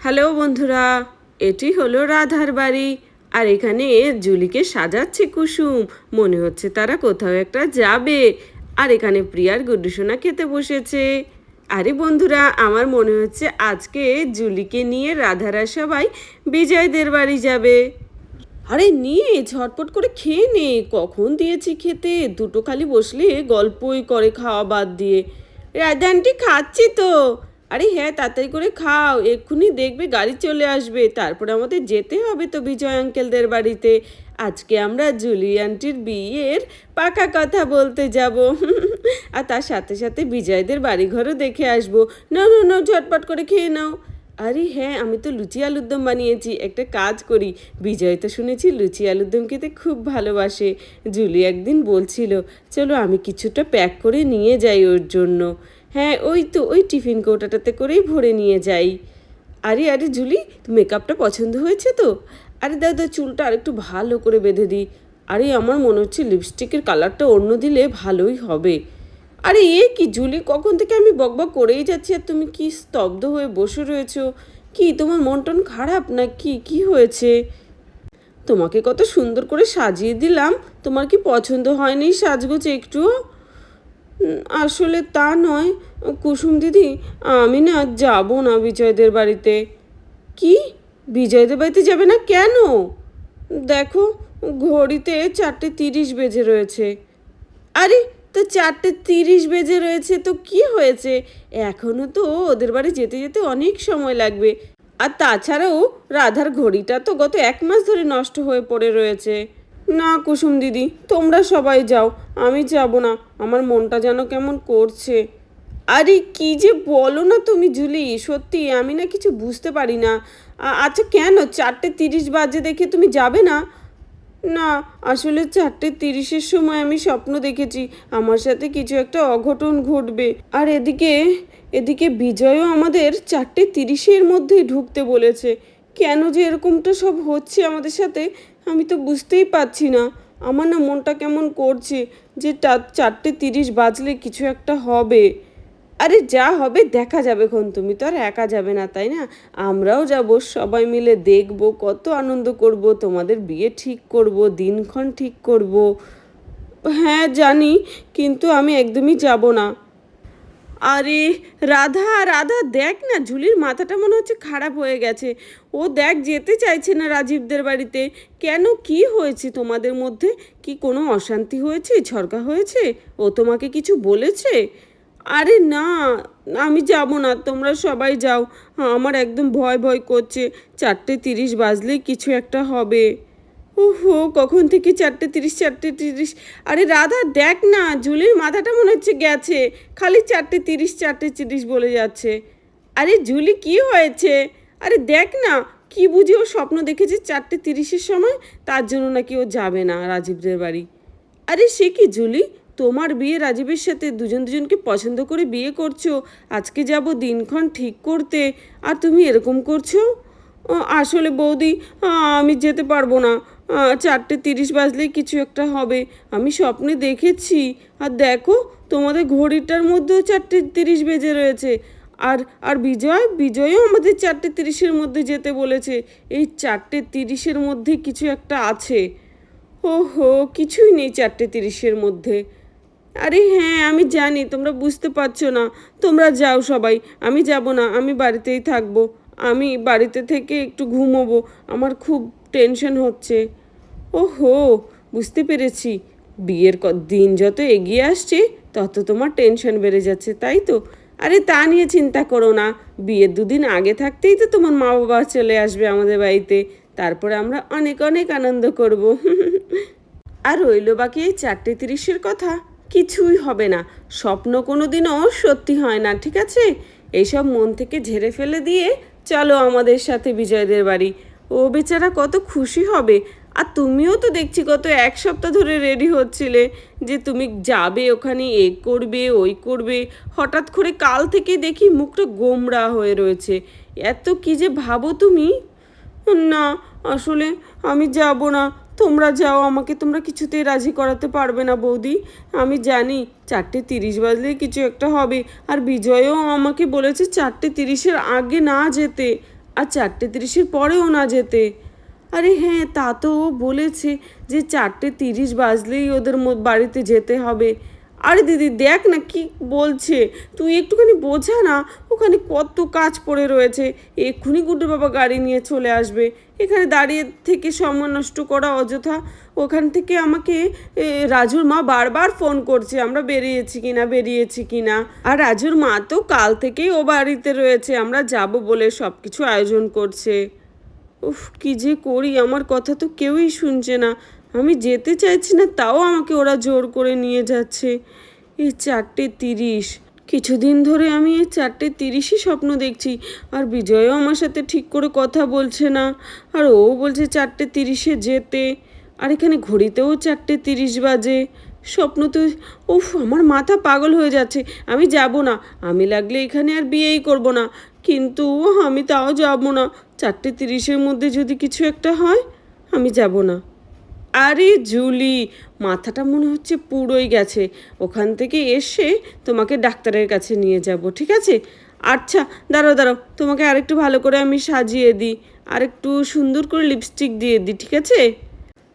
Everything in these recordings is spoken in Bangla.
হ্যালো বন্ধুরা, এটি হলো রাধার বাড়ি। আর এখানে জুলিকে সাজাচ্ছে কুসুম। মনে হচ্ছে তারা কোথাও একটা যাবে। আর এখানে প্রিয়ার গুড্ডুসোনা খেতে বসেছে। আরে বন্ধুরা, আমার মনে হচ্ছে আজকে জুলিকে নিয়ে রাধারা সবাই বিজয়দের বাড়ি যাবে। আরে নিয়ে, ঝটপট করে খেয়ে নে। কখন দিয়েছি খেতে? দুটো খালি বসলে গল্পই করে খাওয়া বাদ দিয়ে। রাধা আন্টি খাচ্ছি তো। আরে হ্যাঁ তাড়াতাড়ি করে খাও, এক্ষুনি দেখবে গাড়ি চলে আসবে। তারপরে আমাদের যেতে হবে তো বিজয় আঙ্কেলদের বাড়িতে। আজকে আমরা জুলি আন্টির বিয়ের পাকা কথা বলতে যাব। আর তার সাথে সাথে বিজয়দের বাড়িঘরও দেখে আসব। না না না ঝটপট করে খেয়ে নাও। আরে হ্যাঁ আমি তো লুচি আলুর দম বানিয়েছি। একটা কাজ করি। বিজয় তো শুনেছি লুচি আলুর দম খেতে খুব ভালোবাসে। জুলি একদিন বলছিল, চলো আমি কিছুটা প্যাক করে নিয়ে যাই ওর জন্য। হ্যাঁ ওই তো, ওই টিফিন কৌটাটাতে করেই ভরে নিয়ে যাই। আরে আরে জুলি মেকআপটা পছন্দ হয়েছে তো? আরে দাও চুলটা আরেকটু ভালো করে বেঁধে দিই। আরে, আমার মনে হচ্ছে লিপস্টিকের কালারটা অন্য দিলে ভালোই হবে। আরে, এ কি জুলি, কখন থেকে আমি বকবক করেই যাচ্ছি আর তুমি কি স্তব্ধ হয়ে বসে রয়েছো? কি, তোমার মন টন খারাপ না কি কি হয়েছে? তোমাকে কত সুন্দর করে সাজিয়ে দিলাম। তোমার কি পছন্দ হয়নি সাজগোজ একটুও? আসলে তা নয়। কুসুম দিদি, আমি না যাব না বিজয়দের বাড়িতে। কি? বিজয়দের বাড়িতে যাবে না কেন? দেখো, ঘড়িতে চারটে তিরিশ বেজে রয়েছে। আরে, তো চারটে তিরিশ বেজে রয়েছে, তো কি হয়েছে? এখনও তো ওদের বাড়ি যেতে যেতে অনেক সময় লাগবে। আর তাছাড়াও রাধার ঘড়িটা তো গত এক মাস ধরে নষ্ট হয়ে পড়ে রয়েছে। না, কুসুম দিদি, তোমরা সবাই যাও, আমি যাব না, আমার মনটা যেন কেমন করছে। আরে, কি যে বলো না তুমি, জুলি, সত্যি আমি না কিছু বুঝতে পারি না। আচ্ছা কেন, চারটে তিরিশ বাজে দেখে তুমি যাবে না? না, আসলে চারটে তিরিশের সময় আমি স্বপ্ন দেখেছি, আমার সাথে কিছু একটা অঘটন ঘটবে। আর এদিকে এদিকে বিজয়ও আমাদের চারটে তিরিশের মধ্যেই ঢুকতে বলেছে। কেন যে এরকমটা সব হচ্ছে আমাদের সাথে আমি তো বুঝতেই পারছি না। আমার না মনটা কেমন করছে যে চারটে তিরিশ বাজলে কিছু একটা হবে। আরে যা হবে দেখা যাবে খন তুমি তো আর একা যাবে না, তাই না? আমরাও যাব, সবাই মিলে দেখব, কত আনন্দ করব, তোমাদের বিয়ে ঠিক করব, দিনক্ষণ ঠিক করব। হ্যাঁ জানি, কিন্তু আমি একদমই যাব না। আরে, রাধা রাধা, দেখ না, ঝুলির মাথাটা মনে হচ্ছে খারাপ হয়ে গেছে। ও দেখ, যেতে চাইছে না রাজীবদের বাড়িতে। কেন, কি হয়েছে তোমাদের মধ্যে? কি কোনো অশান্তি হয়েছে, ঝরকা হয়েছে? ও তোমাকে কিছু বলেছে? আরে না, আমি যাব না, তোমরা সবাই যাও। আমার একদম ভয় ভয় করছে। চারটে তিরিশ বাজলেই কিছু একটা হবে। ওহো কখন থেকে চারটে তিরিশ চারটে তিরিশ। আরে রাধা, দেখ না জুলির মাথাটা মনে হচ্ছে গেছে। খালি চারটে তিরিশ চারটে তিরিশ বলে যাচ্ছে। আরে জুলি কি হয়েছে? আরে দেখ না, কি বুঝি ও স্বপ্ন দেখেছে চারটে তিরিশের সময়? তার জন্য নাকি ও যাবে না রাজীবদের বাড়ি। আরে সে কি জুলি তোমার বিয়ে রাজীবের সাথে দুজন দুজনকে পছন্দ করে বিয়ে করছ? আজকে যাব দিনক্ষণ ঠিক করতে। আর তুমি এরকম করছ? আসলে বৌদি, আমি যেতে পারব না। চারটে তিরিশ বাজলেই কিছু একটা হবে। আমি স্বপ্নে দেখেছি। আর দেখো, তোমাদের ঘড়িটার মধ্যেও চারটে তিরিশ বেজে রয়েছে। আর আর বিজয়, বিজয়ও আমাদের চারটে তিরিশের মধ্যে যেতে বলেছে। এই চারটে তিরিশের মধ্যে কিছু একটা আছে। ও হো কিছুই নেই চারটে তিরিশের মধ্যে। আরে হ্যাঁ আমি জানি, তোমরা বুঝতে পারছ না। তোমরা যাও সবাই, আমি যাব না, আমি বাড়িতেই থাকব। আমি বাড়িতে থেকে একটু ঘুমোবো, আমার খুব টেনশন হচ্ছে। ওহো, বুঝতে পেরেছি। বিয়ের দিন যত এগিয়ে আসছে, তত তোমার টেনশন বেড়ে যাচ্ছে, তাই তো? আরে তা নিয়ে চিন্তা করো না। বিয়ের দুদিন আগে থাকতেই তো তোমার মা বাবা চলে আসবে আমাদের বাড়িতে। তারপরে আমরা অনেক অনেক আনন্দ করব। আর রইল বাকি এই চারটে তিরিশের কথা। কিছুই হবে না। স্বপ্ন কোনো দিনও সত্যি হয় না, ঠিক আছে? এইসব মন থেকে ঝেড়ে ফেলে দিয়ে চলো আমাদের সাথে বিজয়দের বাড়ি। ও বেচারা কত খুশি হবে। আর তুমিও তো দেখছি কত এক সপ্তাহ ধরে রেডি হচ্ছিলে যে তুমি যাবে ওখানে, এ করবে, ওই করবে। হঠাৎ করে কাল থেকে দেখি মুখটা গোমড়া হয়ে রয়েছে। এত কি যে ভাবো তুমি? না আসলে আমি যাব না। তোমরা যাও, আমাকে তোমরা কিছুতেই রাজি করাতে পারবে না বৌদি। আমি জানি চারটে তিরিশ বাজলে কিছু একটা হবে, আর বিজয়ও আমাকে বলেছে চারটে তিরিশের আগে না যেতে, আর চারটে তিরিশের পরেও না যেতে। আরে হ্যাঁ তা তো ও বলেছে যে চারটে তিরিশ বাজলেই ওদের বাড়িতে যেতে হবে। আরে দিদি, দেখ না কি বলছে। তুই একটুখানি বোঝা না, ওখানে কত কাজ পড়ে রয়েছে। এক্ষুনি গুড্ডু বাবা গাড়ি নিয়ে চলে আসবে। এখানে দাঁড়িয়ে থেকে সময় নষ্ট করা অযথা। ওখান থেকে আমাকে রাজুর মা বারবার ফোন করছে, আমরা বেরিয়েছি কিনা বেরিয়েছি কিনা। আর রাজুর মা তো কাল থেকেই ও বাড়িতে রয়েছে, আমরা যাব বলে সব কিছু আয়োজন করছে। উফ, কি যে করি, আমার কথা তো কেউই শুনছে না। আমি যেতে চাইছি না, তাও আমাকে ওরা জোর করে নিয়ে যাচ্ছে। এই চারটে তিরিশ। কিছুদিন ধরে আমি এই চারটে তিরিশই স্বপ্ন দেখছি, আর বিজয়ও আমার সাথে ঠিক করে কথা বলছে না। আর ও বলছে চারটে তিরিশে যেতে, আর এখানে ঘড়িতেও চারটে তিরিশ বাজে। স্বপ্ন তো, উফ, আমার মাথা পাগল হয়ে যাচ্ছে, আমি যাব না। আমি লাগলে এখানে আর বিয়েই করব না। কিন্তু আমি তাও যাব না। চারটে তিরিশের মধ্যে যদি কিছু একটা হয়, আমি যাব না। আরে জুলি, মাথাটা মনে হচ্ছে পুরোই গেছে। ওখান থেকে এসে তোমাকে ডাক্তারের কাছে নিয়ে যাব, ঠিক আছে? আচ্ছা দাঁড়াও দাঁড়াও, তোমাকে আরেকটু ভালো করে আমি সাজিয়ে দিই। আরেকটু সুন্দর করে লিপস্টিক দিয়ে দিই, ঠিক আছে?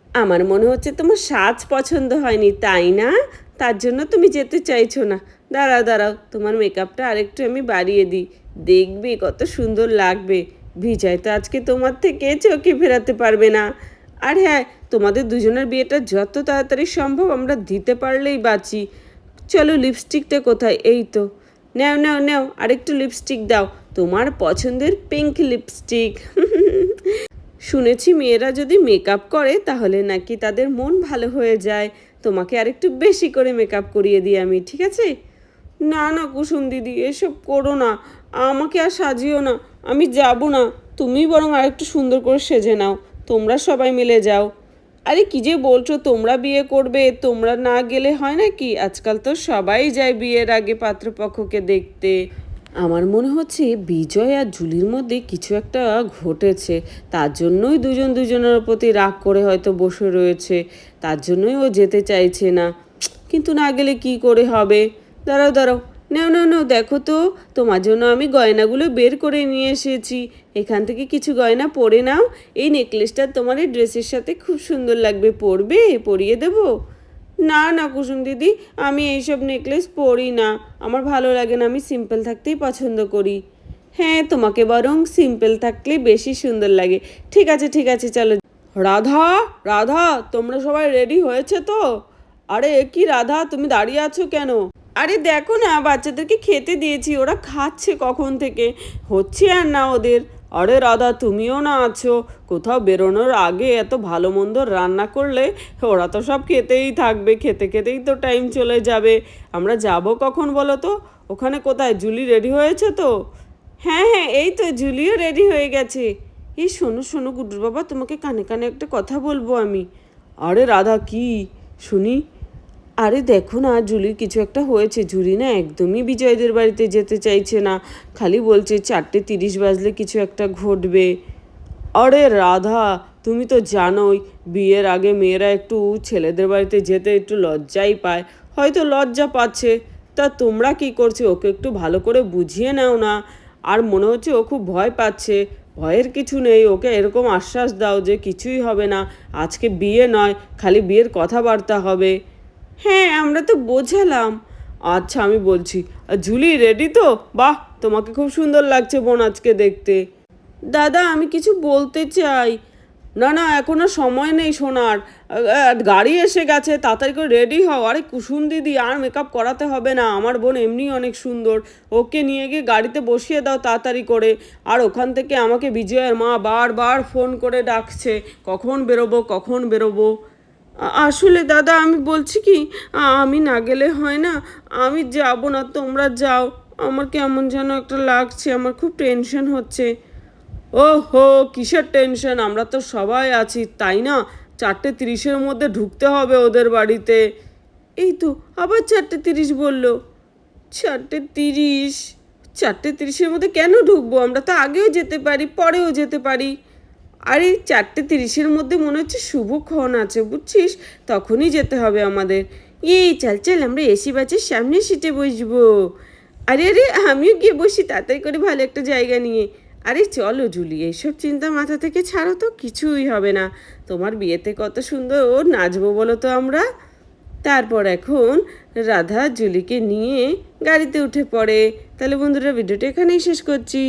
আমার মনে হচ্ছে তোমার সাজ পছন্দ হয়নি, তাই না? তার জন্য তুমি যেতে চাইছো না। দাঁড়াও দাঁড়াও, তোমার মেকআপটা আরেকটু আমি বাড়িয়ে দিই। দেখবে কত সুন্দর লাগবে। ভিজয় তো আজকে তোমার থেকে চোখে ফেরাতে পারবে না। আর হ্যাঁ তোমাদের দুজনের বিয়েটা যত তাড়াতাড়ি সম্ভব আমরা দিতে পারলেই বাঁচি। চলো লিপস্টিকটা কোথায়? এই তো। নাও নাও, নেও, আরেকটু লিপস্টিক দাও। তোমার পছন্দের পিঙ্ক লিপস্টিক শুনেছি মেয়েরা যদি মেকআপ করে, তাহলে নাকি তাদের মন ভালো হয়ে যায়। তোমাকে আরেকটু বেশি করে মেকআপ করিয়ে দিই আমি, ঠিক আছে? না না, কুসুম দিদি, এসব করো না। আমাকে আর সাজিও না। আমি যাব না। তুমি বরং আরেকটু সুন্দর করে সেজে নাও। তোমরা সবাই মিলে যাও। আরে কি যে বলছো, তোমরা বিয়ে করবে, তোমরা না গেলে হয় নাকি আজকাল তো সবাই যায় বিয়ের আগে পাত্রপক্ষকে দেখতে। আমার মনে হচ্ছে বিজয় আর জুলির মধ্যে কিছু একটা ঘটেছে। তার জন্যই দুজন দুজনের প্রতি রাগ করে হয়তো বসে রয়েছে। তার জন্যই ও যেতে চাইছে না। কিন্তু না গেলে কি করে হবে? দাঁড়াও দাঁড়াও। নাও নাও নাও দেখো তো, তোমার জন্য আমি গয়নাগুলো বের করে নিয়ে এসেছি। এখান থেকে কিছু গয়না পরে নাও। এই নেকলেসটা তোমার এই ড্রেসের সাথে খুব সুন্দর লাগবে। পরবে? পরিয়ে দেবো? না না, কুসুম দিদি, আমি এইসব নেকলেস পরি না। আমার ভালো লাগে না, আমি সিম্পল থাকতেই পছন্দ করি। হ্যাঁ তোমাকে বরং সিম্পল থাকলে বেশি সুন্দর লাগে। ঠিক আছে ঠিক আছে, চলো। রাধা রাধা, তোমরা সবাই রেডি হয়েছে তো? আরে কি রাধা, তুমি দাঁড়িয়ে আছো কেন? আরে দেখো না, বাচ্চাদেরকে খেতে দিয়েছি, ওরা খাচ্ছে কখন থেকে? হচ্ছে আর না ওদের। আরে রাধা, তুমিও না আছো। কোথাও বেরোনোর আগে এত ভালো মন্দ রান্না করলে ওরা তো সব খেতেই থাকবে, খেতে খেতেই তো টাইম চলে যাবে। আমরা যাব কখন বলো তো? ওখানে কোথায়? জুলি রেডি হয়েছে তো? হ্যাঁ হ্যাঁ এই তো জুলিও রেডি হয়ে গেছে। এই শোনো শোনো, গুড্ডুর বাবা, তোমাকে কানে কানে একটা কথা বলব আমি। আরে রাধা, কি? শুনি আরে দেখো না জুলির কিছু একটা হয়েছে। জুলি না একদমই বিজয়দের বাড়িতে যেতে চাইছে না। খালি বলছে, চারটে তিরিশ বাজলে কিছু একটা ঘটবে। আরে রাধা, তুমি তো জানোই, বিয়ের আগে মেয়েরা একটু ছেলেদের বাড়িতে যেতে একটু লজ্জাই পায়। হয়তো লজ্জা পাচ্ছে। তা তোমরা কি করছ? ওকে একটু ভালো করে বুঝিয়ে নাও না। আর মনে হচ্ছে ও খুব ভয় পাচ্ছে। ভয়ের কিছু নেই, ওকে এরকম আশ্বাস দাও যে কিছুই হবে না। আজকে বিয়ে নয়, খালি বিয়ের কথাবার্তা হবে। হ্যাঁ আমরা তো বোঝালাম। আচ্ছা আমি বলছি জুলি রেডি তো? বাহ, তোমাকে খুব সুন্দর লাগছে বোন আজকে দেখতে। দাদা, আমি কিছু বলতে চাই। না না, এখনও সময় নেই শোনার গাড়ি এসে গেছে, তাড়াতাড়ি করে রেডি হও। আরে, কুসুম দিদি, আর মেকআপ করাতে হবে না। আমার বোন এমনি অনেক সুন্দর। ওকে নিয়ে গিয়ে গাড়িতে বসিয়ে দাও তাড়াতাড়ি করে। আর ওখান থেকে আমাকে বিজয়ের মা বারবার ফোন করে ডাকছে, কখন বেরোবো কখন বেরোবো? আসলে দাদা, আমি বলছি কি আমি না গেলে হয় না। আমি যাব না, তোমরা যাও। আমার কেমন যেন একটা লাগছে, আমার খুব টেনশন হচ্ছে। ও হো কিসের টেনশন আমরা তো সবাই আছি, তাই না? চারটে তিরিশের মধ্যে ঢুকতে হবে ওদের বাড়িতে। এই তো, আবার চারটে তিরিশ বলল। চারটে তিরিশ? চারটে তিরিশের মধ্যে কেন ঢুকবো? আমরা তো আগেও যেতে পারি, পরেও যেতে পারি। আরে চারটে তিরিশের মধ্যে মনে হচ্ছে শুভক্ষণ আছে, বুঝছিস? তখনই যেতে হবে আমাদের। এই চাল, চল, আমরা এসি বাসের সামনে সিটে বসবো। আরে আরে, আমিও গিয়ে বসি তাড়াতাড়ি করে ভালো একটা জায়গা নিয়ে। আরে, চলো, জুলি, এইসব চিন্তা মাথা থেকে ছাড়ো তো, কিছুই হবে না। তোমার বিয়েতে কত সুন্দর ও নাচবো বলো তো আমরা। তারপর এখন রাধা জুলিকে নিয়ে গাড়িতে উঠে পড়ে। তাহলে বন্ধুরা, ভিডিওটা এখানেই শেষ করছি।